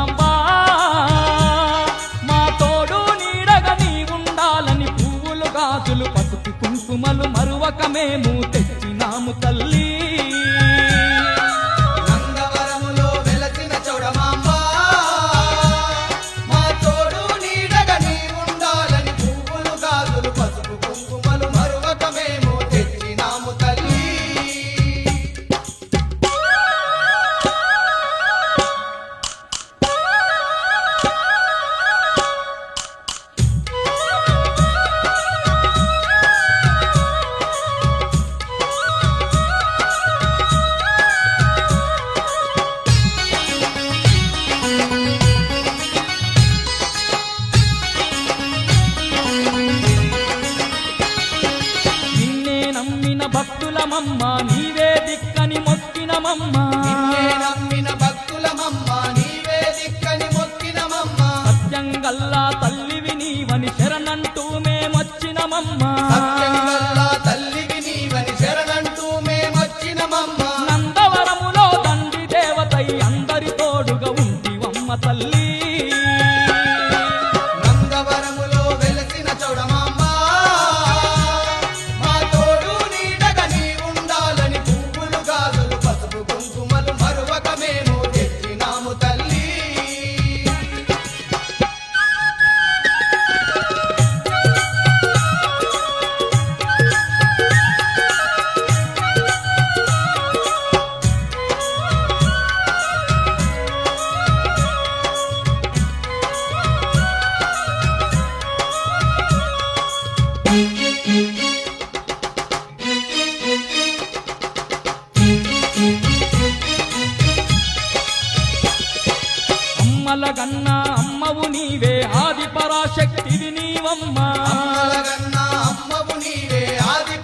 అమ్మా మా తోడు నీడగా ఉండాలని పువ్వులు గాజులు పసుపు కుంకుమలు మరువక మేము తెచ్చినాము తల్లి. భక్తులమమ్మ నీవే దిక్కని మొక్కినమమ్మ. నమ్మిన భక్తులమమ్మ నీవే దిక్కని మొక్కినమమ్మ. సత్యంగల్లా తల్లివి నీవని శరణంటూ